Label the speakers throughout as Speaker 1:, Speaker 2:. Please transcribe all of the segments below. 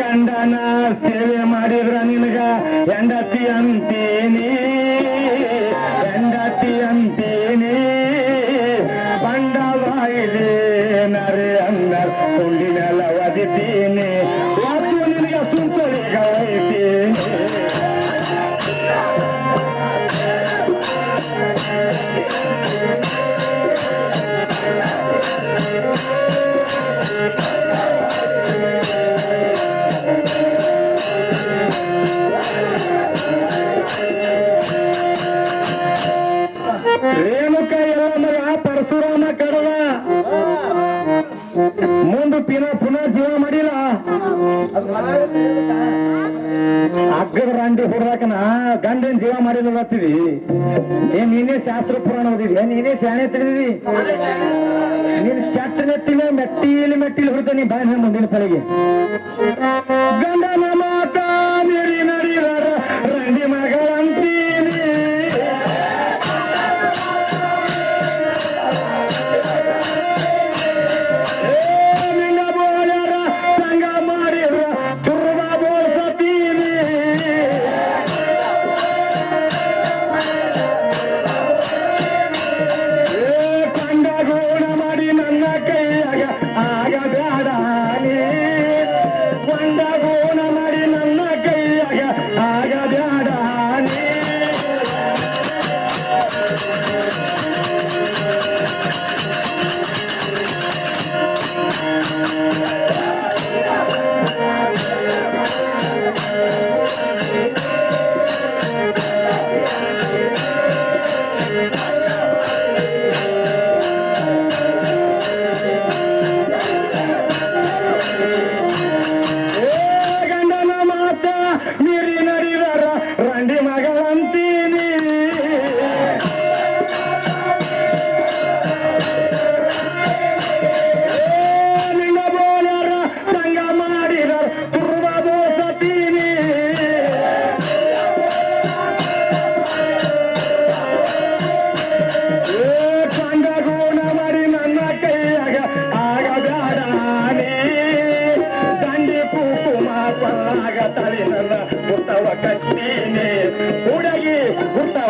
Speaker 1: ಗಂಡನ ಸೇವೆ ಮಾಡಿದ್ರ ನಿನಗ ಹೆಂಡತಿ ಅಂತೀನಿ ಮುಂದ ಪಿನ ಪುನಃ ಜೀವ ಮಾಡಿಲ್ಲ. ಅಗ್ಗದ ರಾಂಡಿ ಹೊಡ್ದಾಕನ ಗಂಡನ್ ಜೀವ ಮಾಡಿಲ್ಲ ಹತ್ತಿದಿ ಏ, ನೀನೇ ಶಾಸ್ತ್ರ ಪುರಾಣ ಓದಿದ್ಯ ನೀನೇ ಶಾಣೆ ತಿಳಿದಿ ನೀನ್ ಚಟ್ ಮೆಟ್ಟಿಲ ಮೆಟ್ಟಿಲಿ ಮೆಟ್ಟಿಲಿ ನೀನ್ ಬಾಯ ಮುಂದಿನ ತಲೆಗೆ.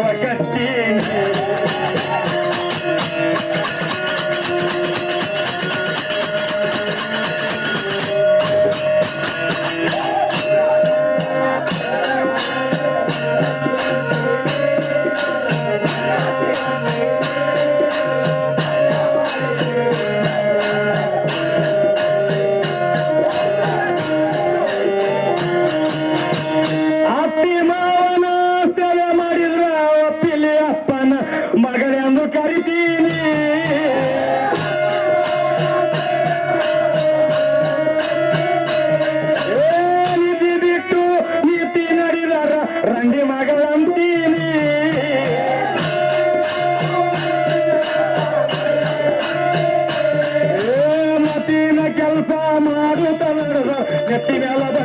Speaker 1: Oh my God. Hepsini you.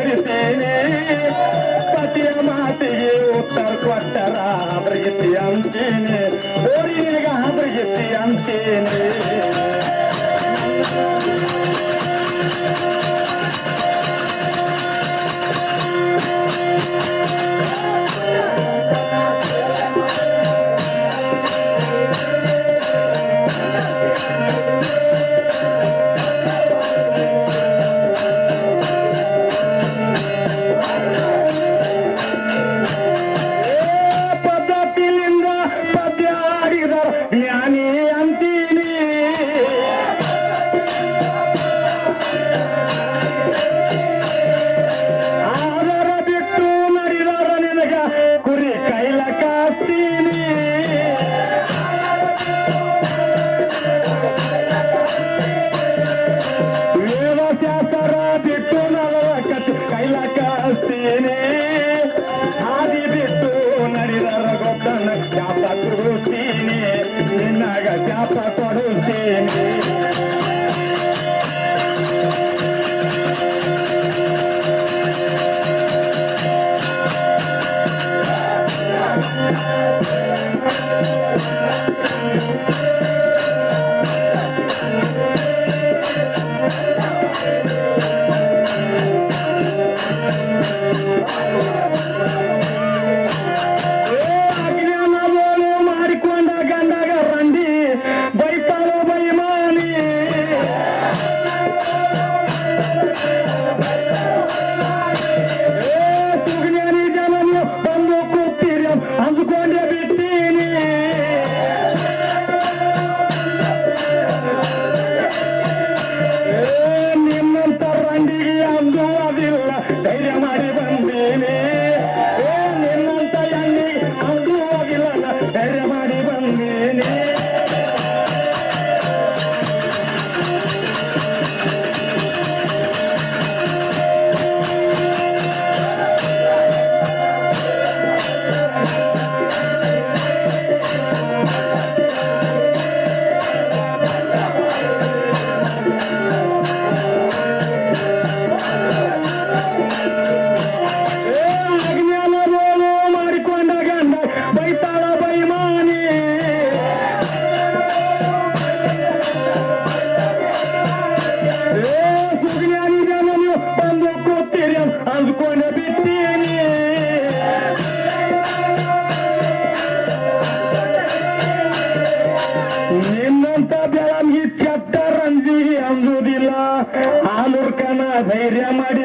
Speaker 1: ಚಟ್ಟ Ranji ಆಲೂರ್ಕನ ಧೈರ್ಯ ಮಾಡಿ